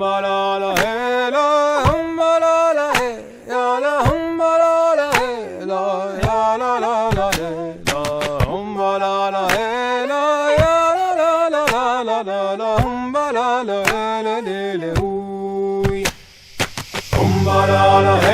la la la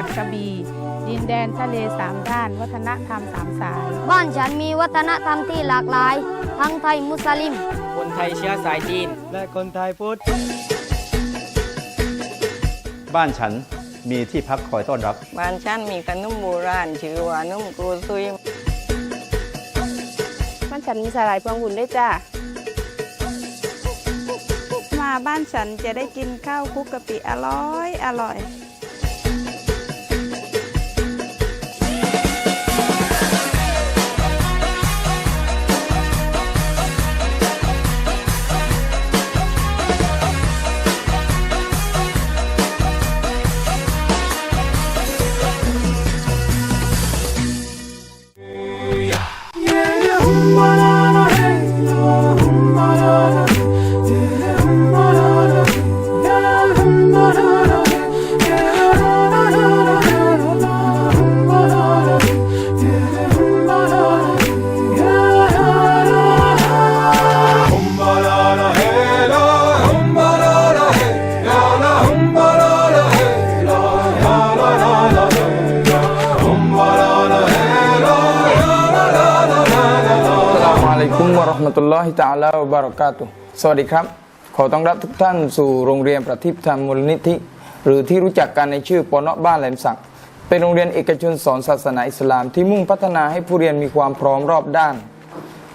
วัดกระบี่ดินแดนทะเลสามด้าน วัฒนธรรมสามสาย บ้านฉันมีวัฒนธรรมที่หลากหลาย ทั้งไทยมุสลิม คนไทยเชื้อสายจีน และคนไทยพุทธ บ้านฉันมีที่พักคอยต้อนรับ บ้านฉันมีขนมโบราณชื่อว่านุ่มกรูซุย บ้านฉันมีสาหร่ายพวงหุ่นด้วยจ้ามาบ้านฉันจะได้กินข้าวคลุกกะปิอร่อยอร่อย ลาวบารอกาตุสวัสดีครับ ขอต้อนรับทุกท่านสู่โรงเรียนประทีปธรรมมูลนิธิ หรือที่รู้จักกันในชื่อปอนาะบ้านแหลมสักเป็นโรงเรียนเอกชนสอนศาสนาอิสลามที่มุ่งพัฒนาให้ผู้เรียนมีความพร้อมรอบด้าน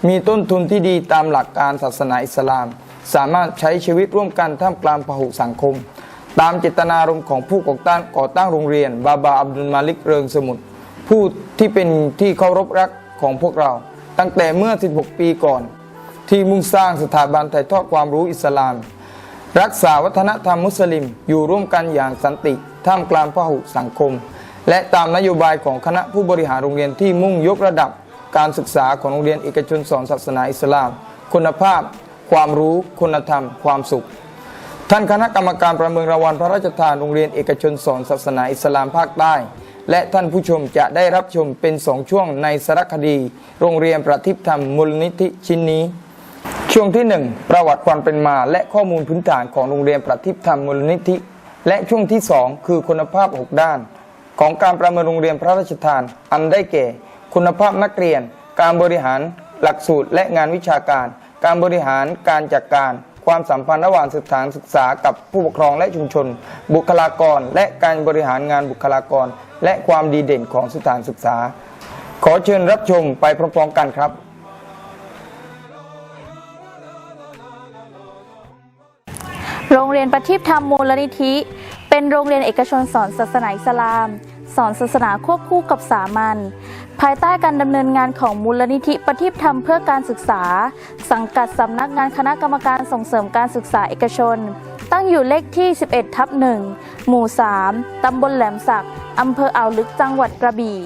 มีต้นทุนที่ดีตามหลักการศาสนาอิสลาม สามารถใช้ชีวิตร่วมกันท่ามกลางพหุสังคม ตามเจตนารมณ์ของผู้ก่อตั้งก่อตั้งโรงเรียน บาบาอับดุลมาลิกเริงสมุทรผู้ที่เป็นที่เคารพรักของพวกเรา ตั้งแต่เมื่อ 16 ปีก่อน ที่มุ่งสร้างสถาบันถ่ายทอดความรู้อิสลาม รักษาวัฒนธรรมมุสลิม อยู่ร่วมกันอย่างสันติ ท่ามกลางพหุสังคม และตามนโยบายของคณะผู้บริหารโรงเรียนที่มุ่งยกระดับการศึกษาของโรงเรียนเอกชนสอนศาสนาอิสลาม คุณภาพ ความรู้คุณธรรม ความสุข ท่านคณะกรรมการประเมินรางวัลพระราชทานโรงเรียนเอกชนสอนศาสนาอิสลามภาคใต้และท่านผู้ชมจะได้รับชมเป็นสองช่วงในสารคดี โรงเรียนประทิปธรรมมูลนิธิชิ้นนี้ ช่วงที่ 1 ประวัติความเป็นมาและข้อมูลพื้นฐานของโรงเรียนประทิปธรรมมูลนิธิ และช่วงที่ 2 คือคุณภาพ 6 ด้าน ของการประเมินโรงเรียนพระราชทาน อันได้แก่ คุณภาพนักเรียน การบริหารหลักสูตรและงานวิชาการ การบริหารการจัดการ ความสัมพันธ์ระหว่างสถานศึกษากับผู้ปกครองและชุมชน บุคลากร และการบริหารงานบุคลากร และความดีเด่นของสถานศึกษา ขอเชิญรับชมไปพร้อมๆกันครับ โรงเรียนประทีปธรรมมูลนิธิ เป็นโรงเรียนเอกชนสอนศาสนาอิสลาม สอนศาสนาควบคู่กับสามัญภายใต้การดำเนินงานของมูลนิธิประทีปธรรมเพื่อการศึกษา สังกัดสำนักงานคณะกรรมการส่งเสริมการศึกษาเอกชน ตั้งอยู่เลขที่ 11 ทับ1หมู่ 3 ตำบลแหลมสัก อำเภออ่าวลึกจังหวัดกระบี่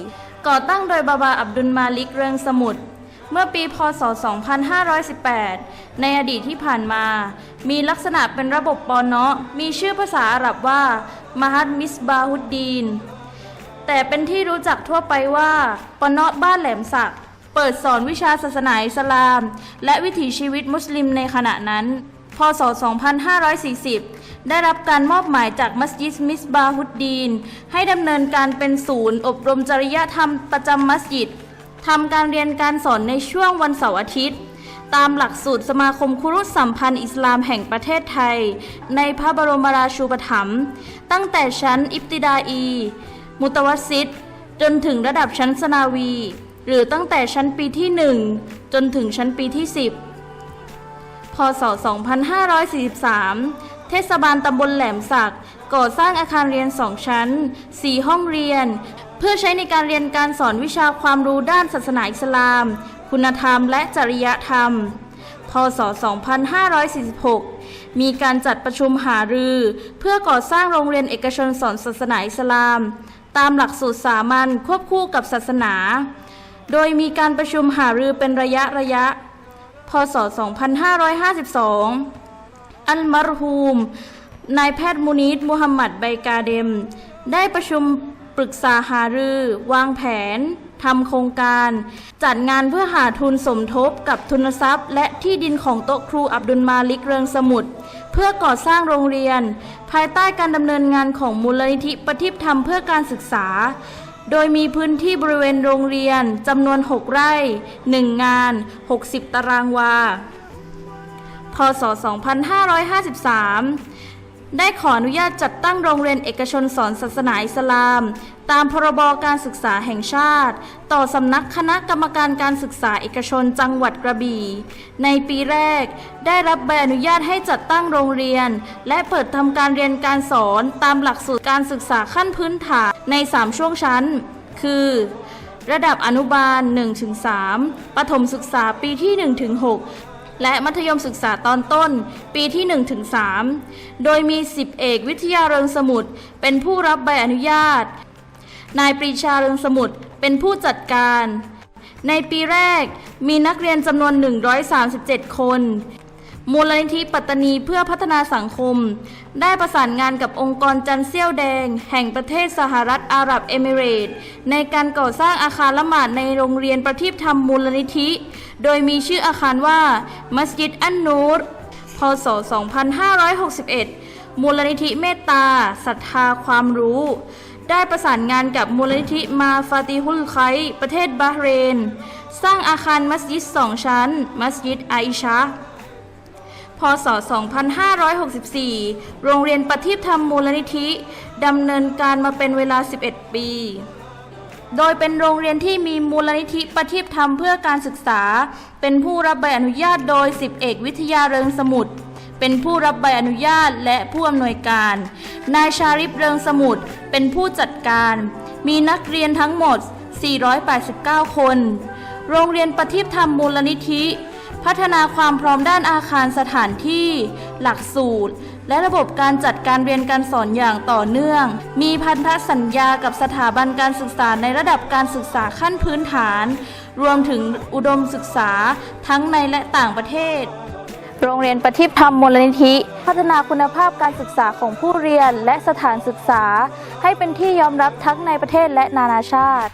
ก่อตั้งโดยบาบาอับดุลมาลิกเริงสมุทร เมื่อปีพศ 2518 ในอดีตที่ผ่านมา มีลักษณะเป็นระบบปอนเนาะมีชื่อภาษาอาหรับว่า มหัดมิสบาฮุดดีน แต่เป็นที่รู้จักทั่วไปว่าปอนเนาะบ้านแหลมสักเปิดสอนวิชาศาสนาอิสลาม และวิถีชีวิตมุสลิมในขณะนั้น พศ 2540 ได้รับการมอบหมายจากมัสยิดมิสบาฮุดดีน ให้ดำเนินการเป็นศูนย์ อบรมจริยธรรมประจำมัสยิด ทำการเรียนการสอนในช่วงวันเสาร์อาทิตย์ ตามหลักสูตรสมาคมครุษสัมพันธ์อิสลามแห่งประเทศไทย ในพระบรมราชูปถัมภ์ตั้งแต่ชั้นอิบติดาอี มุตวัสซิดจนถึงระดับชั้นสนาวี หรือตั้งแต่ชั้นปีที่ 1 จนถึงชั้นปีที่ 10 พศ 2543 เทศบาลตำบลแหลมสักก่อสร้างอาคารเรียนสองชั้น 4 ห้องเรียน เพื่อใช้ในการเรียนการสอนวิชาความรู้ด้านศาสนาอิสลาม คุณธรรมและจริยธรรม พศ 2546 มีการจัดประชุมหารือ เพื่อก่อสร้างโรงเรียนเอกชนสอนศาสนาอิสลาม ตามหลักสูตรสามัญควบคู่กับศาสนา โดยมีการประชุมหารือเป็นระยะระยะ พศ 2552 อัลมารฮูมนายแพทย์มูนีตมุฮัมหมัดไบกาเดม ได้ประชุม ปรึกษาหารือ วางแผนทำโครงการ จัดงานเพื่อหาทุนสมทบกับทุนทรัพย์ และที่ดินของโต๊ะครูอับดุลมาลิกเริงสมุทรเพื่อก่อสร้างโรงเรียน ภายใต้การดำเนินงานของมูลนิธิปฏิบธรรมเพื่อการศึกษา โดยมีพื้นที่บริเวณโรงเรียนจำนวน 6 ไร่ 1 งาน 60 ตารางวา พศ 2553 ได้ขออนุญาตจัดตั้งโรงเรียนเอกชนสอนศาสนาอิสลาม ตามพรบการศึกษาแห่งชาติ ต่อสำนักคณะกรรมการการศึกษาเอกชนจังหวัดกระบี่ ในปีแรก ได้รับใบอนุญาตให้จัดตั้งโรงเรียน และเปิดทำการเรียนการสอนตามหลักสูตรการศึกษาขั้นพื้นฐานใน 3 ช่วงชั้น คือ ระดับอนุบาล 1-3ประถมศึกษาปีที่ 1-6 และมัธยมศึกษาตอนต้น ปีที่1-3โดยมี10เอกวิทยาเริงสมุทรเป็นผู้รับใบอนุญาต นายปรีชาเริงสมุทรเป็นผู้จัดการ ในปีแรกมีนักเรียนจำนวน 137 คน มูลนิธิปัตตานีเพื่อพัฒนาสังคม ได้ประสานงานกับองค์กรจันเซี่ยวแดง แห่งประเทศสหรัฐอาหรับเอมิเรตส์ในการก่อสร้างอาคารละหมาดในโรงเรียนประทีปธรรมมูลนิธิ โดยมีชื่ออาคารว่า มัสยิดอันนูร พศ 2561 มูลนิธิเมตตาศรัทธาความรู้ ได้ประสานงานกับมูลนิธิมาฟาติฮุลไคประเทศบาห์เรน สร้างอาคารมัสยิดสองชั้น มัสยิดไอิชะ พศ 2564 โรงเรียนประทีปธรรมมูลนิธิดำเนินการมาเป็นเวลา 11 ปี โดยเป็นโรงเรียนที่มีมูลนิธิประทีปธรรมเพื่อการศึกษา เป็นผู้รับใบอนุญาตโดย 10 เอกวิทยาเริงสมุทรเป็นผู้รับใบอนุญาตและผู้อำนวยการ นายชาริฟเริงสมุทรเป็นผู้จัดการ มีนักเรียนทั้งหมด 489 คน โรงเรียนประทีปธรรมมูลนิธิ พัฒนาความพร้อมด้านอาคารสถานที่ หลักสูตร และระบบการจัดการเรียนการสอนอย่างต่อเนื่อง มีพันธสัญญากับสถาบันการศึกษาในระดับการศึกษาขั้นพื้นฐาน รวมถึงอุดมศึกษาทั้งในและต่างประเทศ โรงเรียนประทีปธรรมมูลนิธิ พัฒนาคุณภาพการศึกษาของผู้เรียนและสถานศึกษา ให้เป็นที่ยอมรับทั้งในประเทศและนานาชาติ